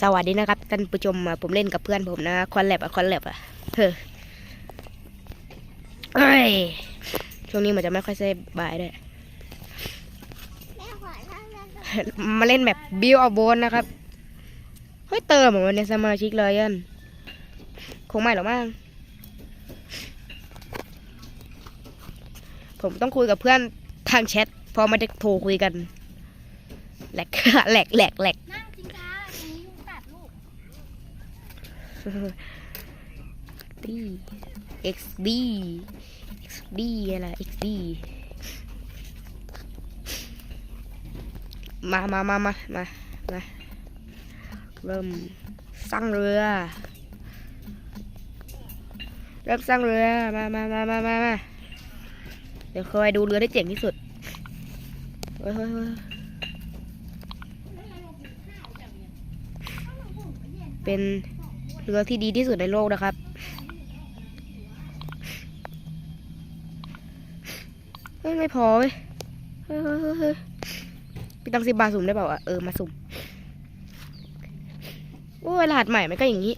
สวัสดีนะครับท่านผู้ชมผมเล่นกับเพื่อนผมนะคอนแลบอะคอนแลบอะเฮ้อเอ้ยช่วงนี้มันจะไม่ค่อยสบายด้วยมาเล่นแบบบิวเอาโบนนะครับ เฮ้ยเติมเหมือนวันสมาชิกเลยยันคงไม่หรอกมั้งผมต้องคุยกับเพื่อนทางแชทเพอไม่ได้โทรคุยกันแหลกแหลกแหลกแหลก นั่งจริงจ้าตรงนี้ยุงกัดลูก D XD XD อะไร XD มามามามามามาเริ่มสร้างเรือ เริ่มสร้างเรือ มามามามามามาเดี๋ยวคอยดูเรือได้เจ๋งที่สุดเฮ้ยเฮ้ยเป็น รือที่ดีที่สุดในโลกนะครับเฮ้ยไม่พอเว้ยเฮ้ยเฮ้ยเฮ้ยเฮ้ยพี่ตังสิบบาทสุ่มได้เปล่าวะเออมาสุ่มโอ้ยรหัสใหม่มันก็อย่างนี้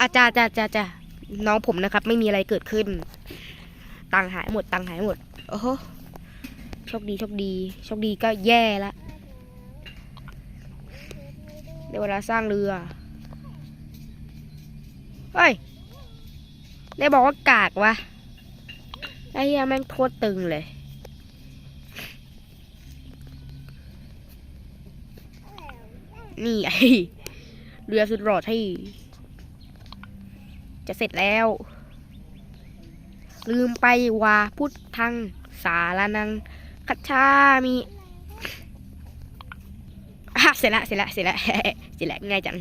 อาจารย์จ้าจ้าจ้าน้องผมนะครับ ไม่มีอะไรเกิดขึ้น ตังหายหมด ตังหายหมด โอ้โหโชคดีโชคดีโชคดีก็แย่ละเดี๋ยวเวลาสร้างเรือ เฮ้ย ได้บอกว่ากากวะ ไอ้เหี้ยแม่งโคตรตึงเลย นี่ไอ้เรือสุดหล่อที่ จะเสร็จแล้ว ลืมไปว่าพุทธัง สารนังคัจฉามีอะเสร็จละ เสร็จละ เสร็จละ เสร็จละ ง่ายจัง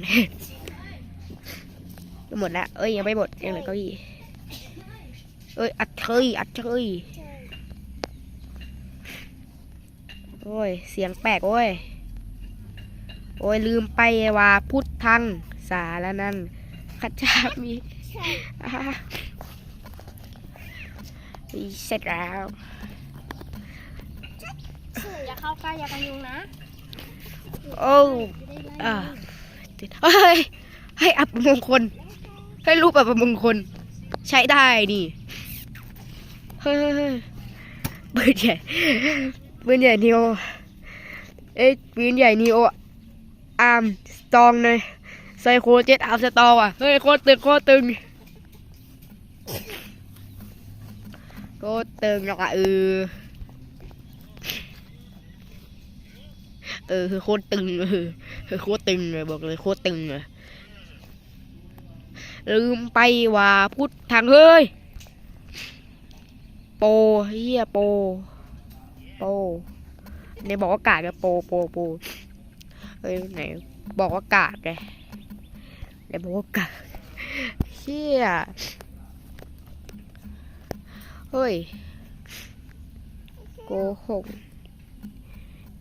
หมดละเอ้ยยังไม่หมดยังเหลือเก้าอี้เอ้ยอัดเชยอัดเชยโอ้ยเสียงแปลกโอ้ยโอ้ยลืมไปว่าพุทธังสารนังคัจามีอ่าเสร็จแล้วอย่าเข้าใกล้อย่ากันยุงนะ โอ้อ่าเฮ้ย ให้อับมงคล ให้รูปอับมงคล ใช้ได้นี่เฮ้ยเฮ้ยเฮ้ยปืนใหญ่ปืนใหญ่นีโอเอ้ปืนใหญ่นีโออาร์มสตองเลยไซโคเจ็ตอาร์มสตองอะเฮ้ยโคตรตึงโคตรตึงโคตรตึงหรอกอะเออเออคือโคตรตึงเออคือโคตรตึงเลยบอกเลยโคตรตึงเลย ลืมไปว่าพุทธังเฮ้ย โปเฮียโป โปในบอกว่ากาดกับโปโปโปเฮ้ยไหนบอกว่ากาดเลยไหนบอกว่ากาดเฮียเฮ้ยโกหก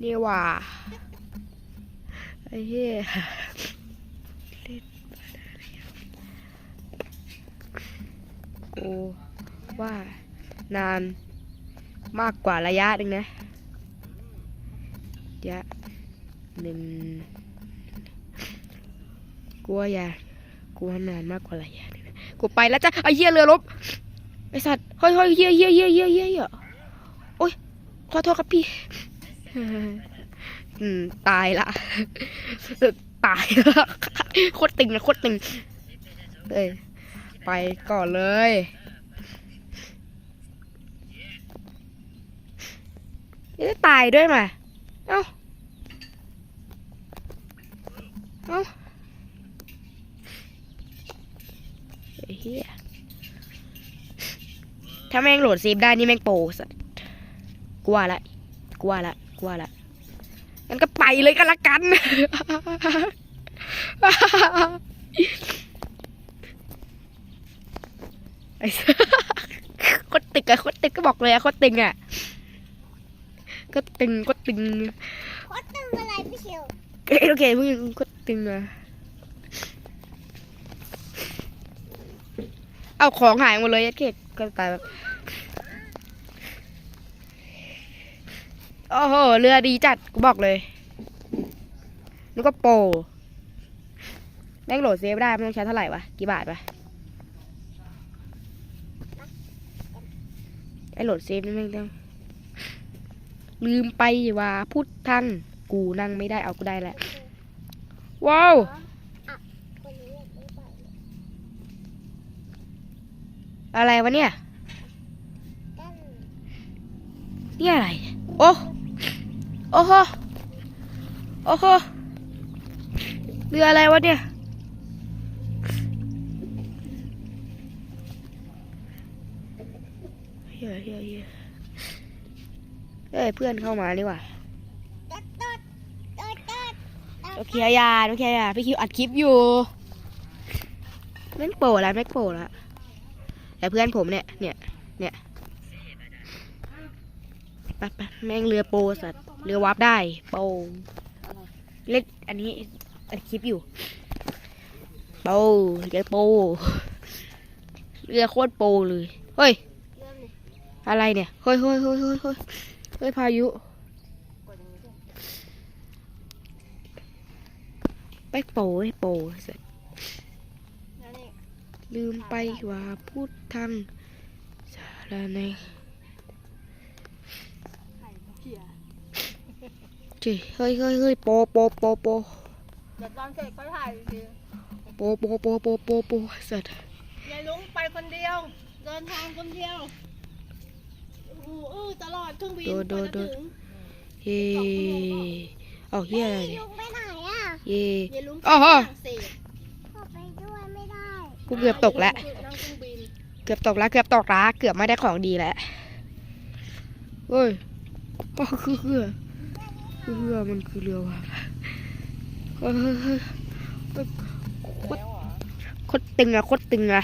นี่ว่าไอ้เหี้ยเล่น กูว่านานมากกว่าระยะหนึ่งนะระยะหนึ่งกลัวอย่ากลัวนานมากกว่าระยะหนึ่งนะกูไปแล้วจ้ะไอ้เหี้ยเรือลบไอ้สัตว์เฮ้ยเฮ้ยเหี้ยเหี้ยเหี้ยเหี้ยเหี้ยเหี้ยโอ๊ยขอโทษครับพี่อืมตายละตายละโคตรตึงนะโคตรตึงเอ้ย ไปก่อนเลยจะตายด้วยมเอ้า เอ้าไอ้เหี้ยถ้าแม่งโหลดเซฟได้นี่แม่งโปสัตว์กลัวละกลัวละกลัวละงั้นก็ไปเลยก็แล้วกัน ไอ้โคตรตึกอะโคตรตึกก็บอกเลยอะโคตรตึงอะก็ตึงก็ตึงโคตรตึงอะไรพี่เชียวเอ้ยโอเคมึงโคตรตึงอะเอาของหายหมดเลยยัดเกตก็ตายแบบโอ้โหเรือดีจัดกูบอกเลยนึกว่าโปรแม่งโหลดเซฟได้ไม่ต้องใช้เท่าไหร่วะกี่บาทวะ ไอโหลดเซฟนี่แม่งต้องลืมไปว่าพุทธังกูนั่งไม่ได้เอากูได้แหละว้าวอะไรวะเนี่ยกันนี่อะไร โอ้โอ้โหโอ้โหเรืออะไรวะเนี่ย ฮียเฮียเฮียเอ้ยเพื่อนเข้ามานี่ว่าตัดตัดตัดตัดโอเคยาโอเคยาพี่คิวอัดคลิปอยู่แม่งโปแล้วแม่งโปแล้วแต่เพื่อนผมเนี่ย เนี่ย เนี่ยไปไปแม่งเรือโปสัตว์เรือวาร์ปได้โปเล่นอันนี้อัดคลิปอยู่โปเรือโปเรือโคตรโปเลย เฮ้ย อะไรเนี่ยเฮ้ยเฮ้ยเฮ้ยเฮ้ยเฮ้ยเฮ้ยพายุ ไปโปรให้โปรเสร็จนั่นเองลืมไปว่าพูดทางสารในไข่เขียเจ้เฮ้ยเฮ้ยเฮ้ยโปรโปรโปรโปรเดี๋ยวตอนเสร็จค่อยถ่ายอีกทีโปรโปรโปรโปรโปรโปรเสร็จยายลุงไปคนเดียว เดินทางคนเดียวโอ้โหอื้อตลอดเครื่องบินโดดโดดโดดกว่าจะถึงเฮ้เอาเฮียอะไรเนี่ยลุงไปไหนอะเย่ยายลุงอ้าวฮะเศษขอไปด้วยไม่ได้กูเกือบตกแล้วนั่งเครื่องบินเกือบตกแล้วเกือบตกละเกือบไม่ได้ของดีแล้วเฮ้ยโอ้คือเรือคือเรือมันคือเรือวะเฮ้ยเฮ้ยเฮ้ยเฮ้ยโคตรโคตรตึงอะโคตรตึงอะ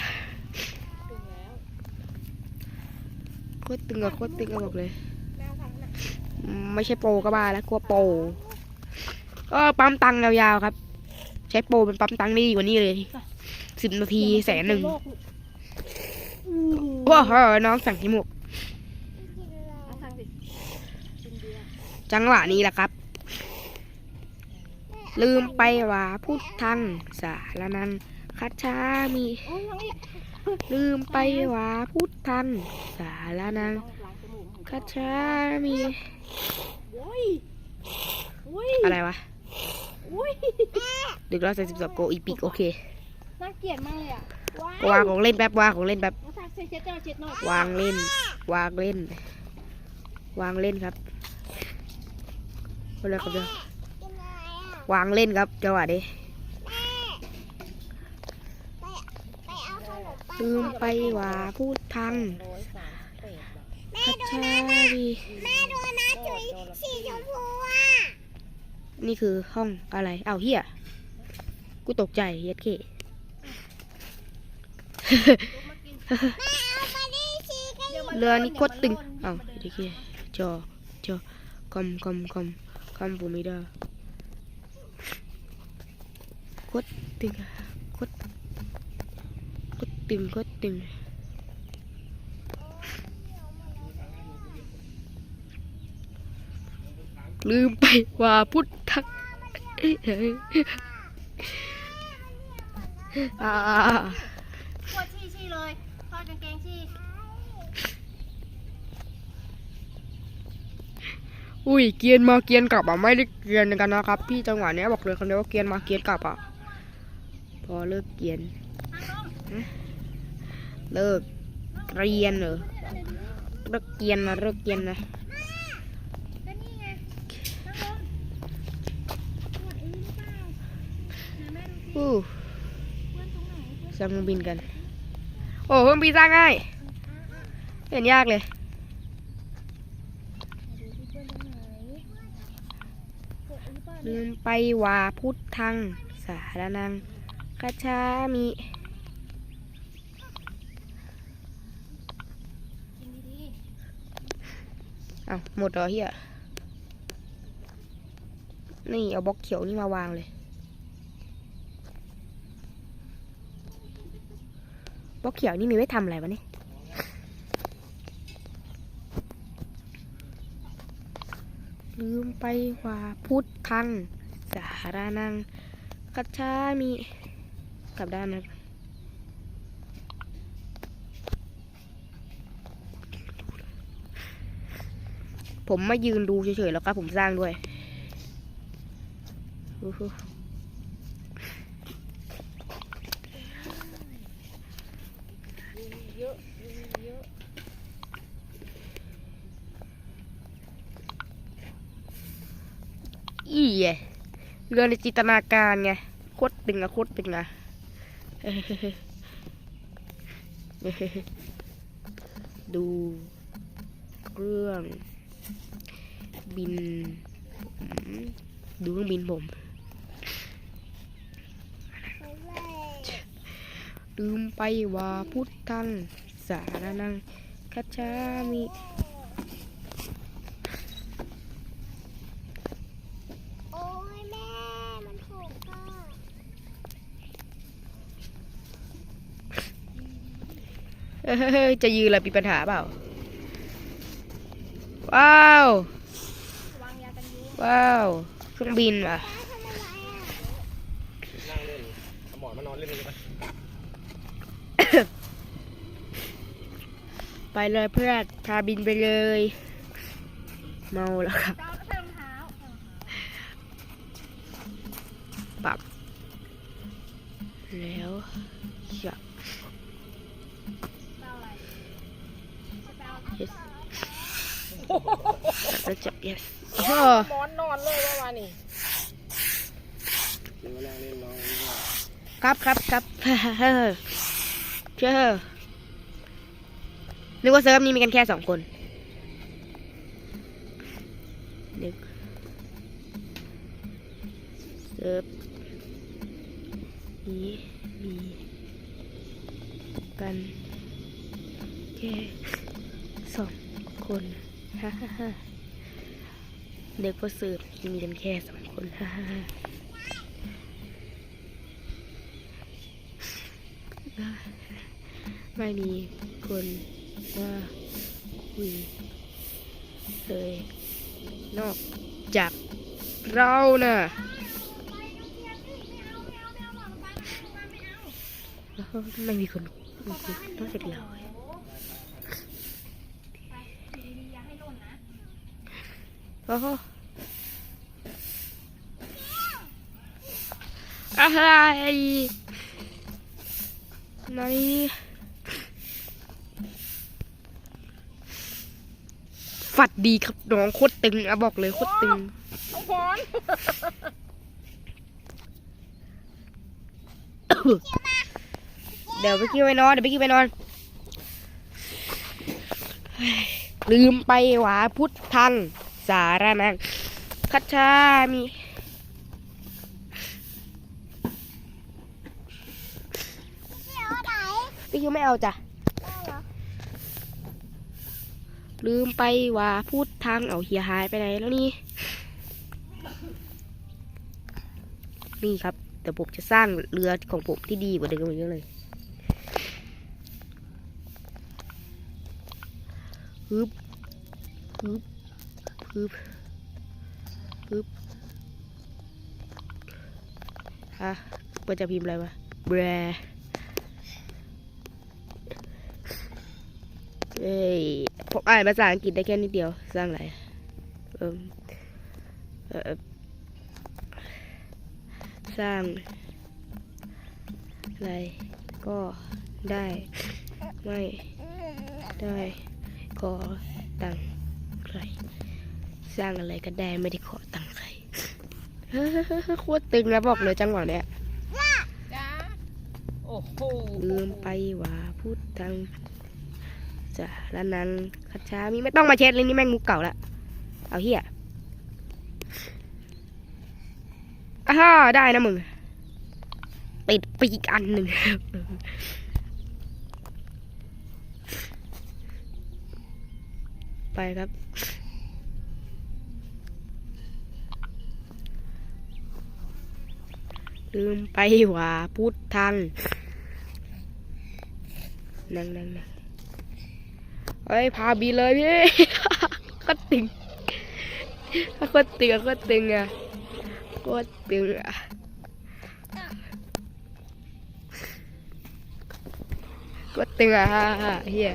ถึงแล้ว โคตรตึงอะโคตรตึงอะบอกเลย ไม่ใช่โปรก็บ้าแล้วกลัวโปรก็ปั๊มตังค์ยาวๆครับ ใช้โปรเป็นปั๊มตังค์ได้ดีกว่านี้เลยสิบนาทีแสนหนึ่งว้าวน้องสั่งที่หมกจังหวะนี้แหละครับ ลืมไปว่าพูดทังสารนังคัดชามีโอ้ยยังอีก ลืมไปว่าพูดทังสารนังต้องล้างจมูกของคัดช้ามีโอ้ยโอ้ยอะไรวะโอ้ยดึกแล้วใส่สิบสองโกอีปิกโอเคน่าเกลียดมากเลยอะก็วางของเล่นแป๊บวางของเล่นแป๊บน้องซักเช็ดเช็ดหน่อยเช็ดหน่อยวางเล่น วางเล่น วางเล่นครับอะไรครับเดี๋ยววางเล่นครับจังหวะนี้ ลืมไปว่าพูดทังคัดช้ามีแม่ดูนะจุยสีชมพูอะ นี่คือห้องอะไรอ้าวเฮียกูตกใจเย็ดเคแม่เอามาดิชีกันเรือนี่โคตรตึงอ้าวเย็ดเคจอจอคอมคอมคอมคอมผมไม่ได้โคตรตึงอะโค ตึงโคตรตึงลืมไปว่าพุทธังอ่าปวดชี้ชี้เลยทอดกางเกงชี้อุ้ยเกียนมาเกียนกลับอะไม่ได้เกียนกันนะครับพี่จังหวะเนี้ยบอกเลยคำเดียวว่าเกียนมาเกียนกลับอะพอเลิกเกียน เลิกเกรียนเหรอเลิกเกรียนนะเลิกเกรียนนะก็นี่ไงนั่งลงปวดอีหรือเปล่าไหนแม่ดูสิอู้เพื่อนตรงไหนเพื่อนสร้างเครื่องบินกัน โอ้เครื่องบินสร้างง่ายไม่เห็นยากเลยดูที่เพื่อนตรงไหนปวดอีหรือเปล่าลืมไปว่าพุทธังสารนังกชามิ กินดี อ้าวหมดเหรอเฮียนี่เอาบล็อกเขียวนี่มาวางเลย บล็อกเขียวนี่มีไว้ทำอะไรวะเนี่ยลืมไปว่าพุทธังสารานังคัจฉามิกลับด้านนะ ผมมายืนดูเฉยๆแล้วครับผมสร้างด้วยอู้หูเยอะเยอะอีเย่เรือในจินตนาการไงโคตรตึงอะโคตรตึงอะดูเรื่อง บิน ดูเครื่องบินผมลืมไปว่าพุทธังสารนังคัจฉามิจะยืนอะไรมีปัญหาเปล่า ว้าว ว้าวเครื่องบินว่ะทำอะไรอะนั่งเล่นเอาหมอนมานอนเล่นเลยปะไปเลยเพื่อนพาบินไปเลย เมาแล้วครับเจ้าใส่รองเท้าใส่รองเท้าปรับแล้วจะเจ้าอะไรเจ้า yes แล้วจะ yes หมอนนอนเลยว่าวันนี้เดี๋ยวมานั่งเล่นน้องครับครับครับเฮ้อเชื่อนึกว่าเซิร์ฟนี้มีกันแค่สองคนนึกเซิร์ฟนี้มีกันแค่สองคนฮ่าฮ่าฮ่า เด็กว่าเซิร์ฟมีกันแค่สองคนฮ่าไม่มีคนว่าคุยเลยนอกจากเราน่ะแล้วไม่มีคนคุยนอกจากเรา ดีๆอย่าให้หล่นนะ โอ้โหอะไรไหนฝัดดีครับน้องโคตรตึงอะบอกเลยโคตรตึงเอาหมอนเดี๋ยวไปกี้ไปนอนเดี๋ยวไปกี้ไปนอนเฮ้ยลืมไปหว่าพุทธัง สารนังคัจฉามิเดี๋ยวไหนพี่คิวไม่เอาจ้ะได้เหรอลืมไปว่าพุทธังเอาเฮียหายไปไหนแล้วนี่ นี่ครับเดี๋ยวผมจะสร้างเรือของผมที่ดีกว่าเดิมอีกเยอะเลยฮึบฮึบ ฮึบฮึบฮะมันจะพิมพ์อะไรวะแบรเอ้ยผมอ่านภาษาอังกฤษได้แค่นิดเดียวสร้างอะไรเอ่มเอ่อสร้างอะไรก็ได้ ไม่ได้ขอตังค์ สร้างอะไรก็ได้ไม่ได้ขอตังค์ใครเฮ้ยโคตรตึงนะบอกเลยจังหวะเนี้ยจ้าโอ้โหลืมไปว่าพูดทางจะละนังคัจฉามีไม่ต้องมาเช็ดเลยนี่แม่งมุกเก่าละเอาเฮียอ้าฮ่าได้นะมึงติดปีกอันหนึ่งไปครับ ลืมไปว่าพูดทางนั่งนั่งนั่งเฮ้ย พาบีเลยพี่ก็ตึงก็ตึงก็ตึงอะโคตรเบื่อโคตรเตือเฮีย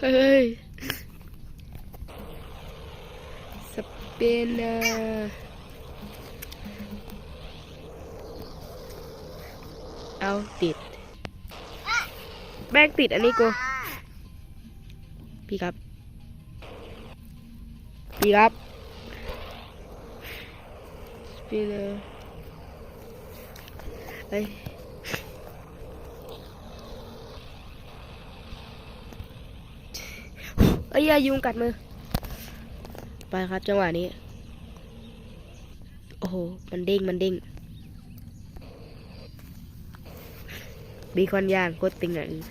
เฮ้ยสเปนอร์ เอาติด แบกติดอันนี้กูพี่ครับ พี่ครับพี่เลยเฮ้ยเอ้ยอย่ายุงกัดมือ ไปครับจังหวะนี้ โอ้โห มันเด้ง มันเด้ง บีคอนยางโคตรติงอะอือ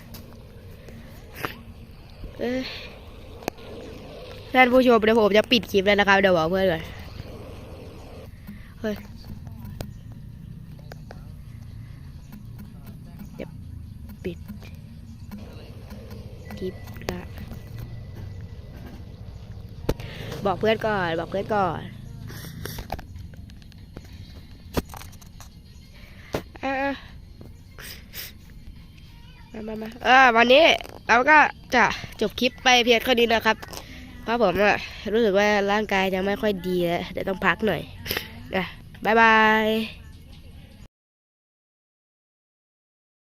เอ้ยท่านผู้ชมเดี๋ยวผมจะปิดคลิปแล้วนะครับเดี๋ยวบอกเพื่อนก่อนเฮ้ยเดี๋ยวปิดคลิปละบอกเพื่อนก่อน บอกเพื่อนก่อนอะ มามาเออวันนี้เราก็จะจบคลิปไปเพียงแค่นี้นะครับ เพราะผมอะรู้สึกว่าร่างกายยังไม่ค่อยดีแล้วเดี๋ยวต้องพักหน่อยอะบ๊ายบาย